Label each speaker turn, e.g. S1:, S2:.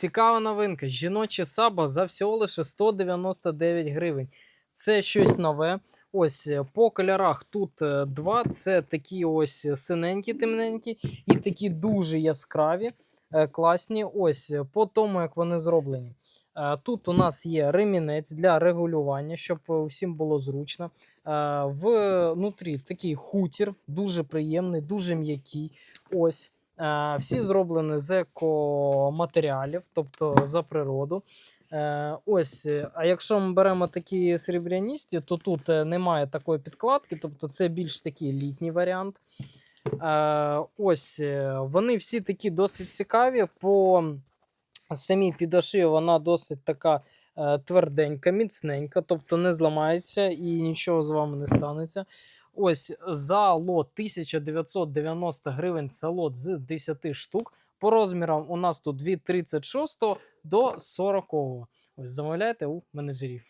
S1: Цікава новинка. Жіноча саба за всього лише 199 гривень. Це щось нове. Ось е, по кольорах тут е, два. Це такі ось синенькі, темненькі, і такі дуже яскраві, е, класні. Ось е, по тому, як вони зроблені. Е, Тут у нас є ремінець для регулювання, щоб е, усім було зручно. Е, Внутрі такий хутір, дуже приємний, дуже м'який. Ось. Е, Всі зроблені з екоматеріалів, тобто за природу. Е, Ось, е, а якщо ми беремо такі срібряністі, то тут немає такої підкладки, тобто це більш такий літній варіант. Ось вони всі такі досить цікаві. По самій підошві вона досить така тверденька, міцненька, тобто не зламається і нічого з вами не станеться. Ось за лот 1990 гривень це лот з 10 штук. По розмірам у нас тут від 36 до 40. Ось замовляйте у менеджерів.